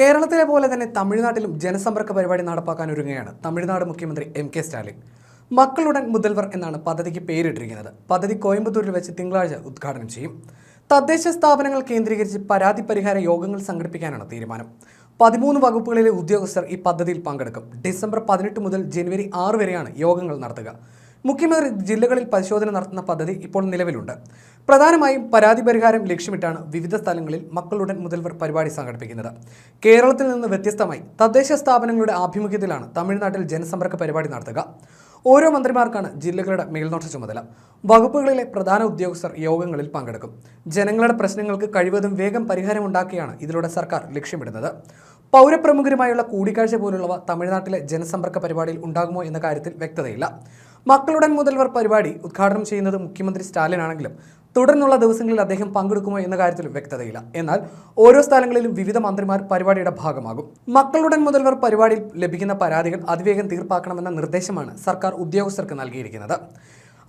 കേരളത്തിലെ പോലെ തന്നെ തമിഴ്നാട്ടിലും ജനസമ്പർക്ക പരിപാടി നടപ്പാക്കാൻ ഒരുങ്ങുകയാണ്. തമിഴ്നാട് മുഖ്യമന്ത്രി എം കെ സ്റ്റാലിൻ. മക്കളുടൻ മുതൽവർ എന്നാണ് പദ്ധതിക്ക് പേരിട്ടിരിക്കുന്നത്. പദ്ധതി കോയമ്പത്തൂരിൽ വെച്ച് തിങ്കളാഴ്ച ഉദ്ഘാടനം ചെയ്യും. തദ്ദേശ സ്ഥാപനങ്ങൾ കേന്ദ്രീകരിച്ച് പരാതി പരിഹാര യോഗങ്ങൾ സംഘടിപ്പിക്കാനാണ് തീരുമാനം. പതിമൂന്ന് വകുപ്പുകളിലെ ഉദ്യോഗസ്ഥർ ഈ പദ്ധതിയിൽ പങ്കെടുക്കും. ഡിസംബർ പതിനെട്ട് മുതൽ ജനുവരി ആറ് വരെയാണ് യോഗങ്ങൾ നടത്തുക. മുഖ്യമന്ത്രി ജില്ലകളിൽ പരിശോധന നടത്തുന്ന പദ്ധതി ഇപ്പോൾ നിലവിലുണ്ട്. പ്രധാനമായും പരാതി പരിഹാരം ലക്ഷ്യമിട്ടാണ് വിവിധ സ്ഥലങ്ങളിൽ മക്കളുടൻ മുതൽവർ പരിപാടി സംഘടിപ്പിക്കുന്നത്. കേരളത്തിൽ നിന്ന് വ്യത്യസ്തമായി തദ്ദേശ സ്ഥാപനങ്ങളുടെ ആഭിമുഖ്യത്തിലാണ് തമിഴ്നാട്ടിൽ ജനസമ്പർക്ക പരിപാടി നടത്തുക. ഓരോ മന്ത്രിമാർക്കാണ് ജില്ലകളുടെ മേൽനോട്ട ചുമതല. വകുപ്പുകളിലെ പ്രധാന ഉദ്യോഗസ്ഥർ യോഗങ്ങളിൽ പങ്കെടുക്കും. ജനങ്ങളുടെ പ്രശ്നങ്ങൾക്ക് കഴിവതും വേഗം പരിഹാരമുണ്ടാക്കിയാണ് ഇതിലൂടെ സർക്കാർ ലക്ഷ്യമിടുന്നത്. പൗരപ്രമുഖരുമായുള്ള കൂടിക്കാഴ്ച പോലുള്ളവ തമിഴ്നാട്ടിലെ ജനസമ്പർക്ക പരിപാടിയിൽ ഉണ്ടാകുമോ എന്ന കാര്യത്തിൽ വ്യക്തതയില്ല. മക്കളുടൻ മുതൽവർ പരിപാടി ഉദ്ഘാടനം ചെയ്യുന്നത് മുഖ്യമന്ത്രി സ്റ്റാലിൻ ആണെങ്കിലും തുടർന്നുള്ള ദിവസങ്ങളിൽ അദ്ദേഹം പങ്കെടുക്കുമോ എന്ന കാര്യത്തിലും വ്യക്തതയില്ല. എന്നാൽ ഓരോ സ്ഥലങ്ങളിലും വിവിധ മന്ത്രിമാർ പരിപാടിയുടെ ഭാഗമാകും. മക്കളുടൻ മുതൽവർ പരിപാടിയിൽ ലഭിക്കുന്ന പരാതികൾ അതിവേഗം തീർപ്പാക്കണമെന്ന നിർദ്ദേശമാണ് സർക്കാർ ഉദ്യോഗസ്ഥർക്ക് നൽകിയിരിക്കുന്നത്.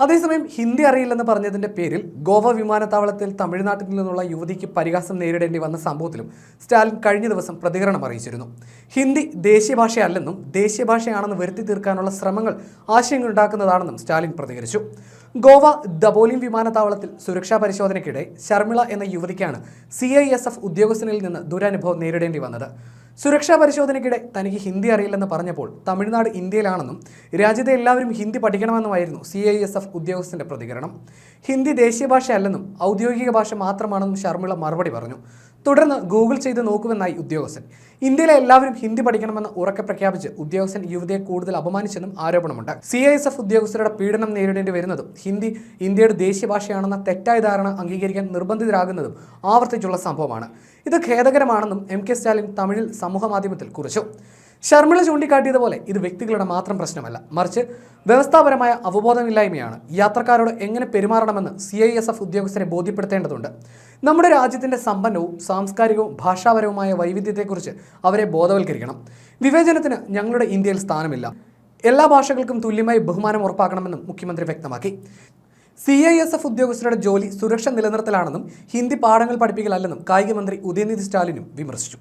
അതേസമയം ഹിന്ദി അറിയില്ലെന്ന് പറഞ്ഞതിന്റെ പേരിൽ ഗോവ വിമാനത്താവളത്തിൽ തമിഴ്നാട്ടിൽ നിന്നുള്ള യുവതിക്ക് പരിഹാസം നേരിടേണ്ടി വന്ന സംഭവത്തിലും സ്റ്റാലിൻ കഴിഞ്ഞ ദിവസം പ്രതികരണം അറിയിച്ചിരുന്നു. ഹിന്ദി ദേശീയ ഭാഷയല്ലെന്നും ദേശീയ ഭാഷയാണെന്ന് വരുത്തി തീർക്കാനുള്ള ശ്രമങ്ങൾ ആശയങ്ങൾ ഉണ്ടാക്കുന്നതാണെന്നും സ്റ്റാലിൻ പ്രതികരിച്ചു. ഗോവ ദബോലിം വിമാനത്താവളത്തിൽ സുരക്ഷാ പരിശോധനയ്ക്കിടെ ശർമിള എന്ന യുവതിക്കാണ് സി ഐ എസ് എഫ് ഉദ്യോഗസ്ഥനിൽ നിന്ന് ദുരനുഭവം നേരിടേണ്ടി വന്നത്. സുരക്ഷാ പരിശോധനയ്ക്കിടെ തനിക്ക് ഹിന്ദി അറിയില്ലെന്ന് പറഞ്ഞപ്പോൾ തമിഴ്നാട് ഇന്ത്യയിലാണെന്നും രാജ്യത്തെ എല്ലാവരും ഹിന്ദി പഠിക്കണമെന്നുമായിരുന്നു സി ഐ എസ് എഫ് ഉദ്യോഗസ്ഥന്റെ പ്രതികരണം. ഹിന്ദി ദേശീയ ഭാഷയല്ലെന്നും ഔദ്യോഗിക ഭാഷ മാത്രമാണെന്നും ശർമിള മറുപടി പറഞ്ഞു. തുടർന്ന് ഗൂഗിൾ ചെയ്ത് നോക്കുമെന്നായി ഉദ്യോഗസ്ഥൻ. ഇന്ത്യയിലെ എല്ലാവരും ഹിന്ദി പഠിക്കണമെന്ന് ഉറക്കെ പ്രഖ്യാപിച്ച് ഉദ്യോഗസ്ഥൻ യുവതിയെ കൂടുതൽ അപമാനിച്ചെന്നും ആരോപണമുണ്ട്. സി ഐ എസ് എഫ് ഉദ്യോഗസ്ഥരുടെ പീഡനം നേരിടേണ്ടി വരുന്നതും ഹിന്ദി ഇന്ത്യയുടെ ദേശീയ ഭാഷയാണെന്ന തെറ്റായ ധാരണ അംഗീകരിക്കാൻ നിർബന്ധിതരാകുന്നതും ആവർത്തിച്ചുള്ള സംഭവമാണ്. ഇത് ഖേദകരമാണെന്നും എം കെ സ്റ്റാലിൻ തമിഴിൽ സമൂഹമാധ്യമത്തിൽ കുറിച്ചു. ശർമിള ചൂണ്ടിക്കാട്ടിയതുപോലെ ഇത് വ്യക്തികളുടെ മാത്രം പ്രശ്നമല്ല. മറിച്ച് വ്യവസ്ഥാപരമായ അവബോധമില്ലായ്മയാണ് യാത്രക്കാരോട് എങ്ങനെ പെരുമാറണമെന്ന് സി ഐ എസ് എഫ് ഉദ്യോഗസ്ഥരെ ബോധ്യപ്പെടുത്തേണ്ടതുണ്ട്. നമ്മുടെ രാജ്യത്തിന്റെ സമ്പന്നവും സാംസ്കാരികവും ഭാഷാപരവുമായ വൈവിധ്യത്തെക്കുറിച്ച് അവരെ ബോധവൽക്കരിക്കണം. വിവേചനത്തിന് ഞങ്ങളുടെ ഇന്ത്യയിൽ സ്ഥാനമില്ല. എല്ലാ ഭാഷകൾക്കും തുല്യമായി ബഹുമാനം ഉറപ്പാക്കണമെന്നും മുഖ്യമന്ത്രി വ്യക്തമാക്കി. സി ഐ എസ് എഫ് ഉദ്യോഗസ്ഥരുടെ ജോലി സുരക്ഷ നിലനിർത്തലാണെന്നും ഹിന്ദി പാഠങ്ങൾ പഠിപ്പിക്കലല്ലെന്നും കായികമന്ത്രി ഉദയനിധി സ്റ്റാലിനും വിമർശിച്ചു.